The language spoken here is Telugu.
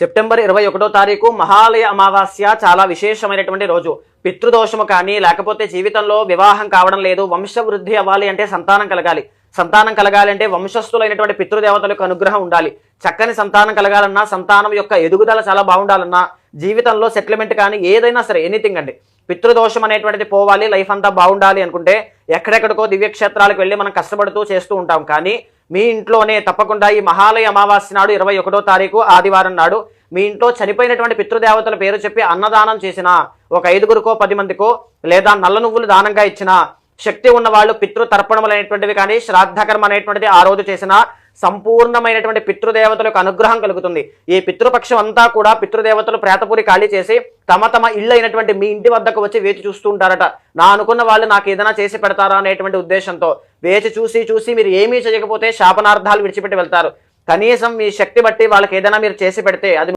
సెప్టెంబర్ ఇరవై ఒకటో తారీఖు మహాలయ అమావాస్య చాలా విశేషమైనటువంటి రోజు. పితృదోషము కానీ లేకపోతే జీవితంలో వివాహం కావడం లేదు. వంశవృద్ధి అవ్వాలి అంటే సంతానం కలగాలి. సంతానం కలగాలి అంటే వంశస్థులైనటువంటి పితృదేవతలకు అనుగ్రహం ఉండాలి. చక్కని సంతానం కలగాలన్నా సంతానం యొక్క ఎదుగుదల చాలా బాగుండాలన్నా జీవితంలో సెటిల్మెంట్ కానీ ఏదైనా సరే ఎనీథింగ్ అండి. పితృదోషం అనేటువంటిది పోవాలి లైఫ్ అంతా బాగుండాలి అనుకుంటే ఎక్కడెక్కడికో దివ్యక్షేత్రాలకు వెళ్ళి మనం కష్టపడుతూ చేస్తూ ఉంటాం. కానీ మీ ఇంట్లోనే తప్పకుండా ఈ మహాలయ అమావాస్య నాడు ఇరవై ఒకటో తారీఖు ఆదివారం నాడు మీ ఇంట్లో చనిపోయినటువంటి పితృదేవతల పేరు చెప్పి అన్నదానం చేసిన ఒక ఐదుగురికో పది మందికో లేదా నల్ల నువ్వులు దానంగా ఇచ్చిన శక్తి ఉన్న వాళ్ళు పితృ తర్పణములు అనేటువంటివి కానీ శ్రాద్ధకర్మ అనేటువంటిది ఆ రోజు చేసిన సంపూర్ణమైనటువంటి పితృదేవతలకు అనుగ్రహం కలుగుతుంది. ఈ పితృపక్షం అంతా కూడా పితృదేవతలు ప్రేతపూరి ఖాళీ చేసి తమ తమ ఇళ్ళైనటువంటి అయినటువంటి మీ ఇంటి వద్దకు వచ్చి వేచి చూస్తూ ఉంటారట. నా అనుకున్న వాళ్ళు నాకు ఏదైనా చేసి పెడతారా అనేటువంటి ఉద్దేశంతో వేచి చూసి చూసి మీరు ఏమీ చేయకపోతే శాపనార్థాలు విడిచిపెట్టి వెళ్తారు. కనీసం మీ శక్తి బట్టి వాళ్ళకి ఏదైనా మీరు చేసి పెడితే అది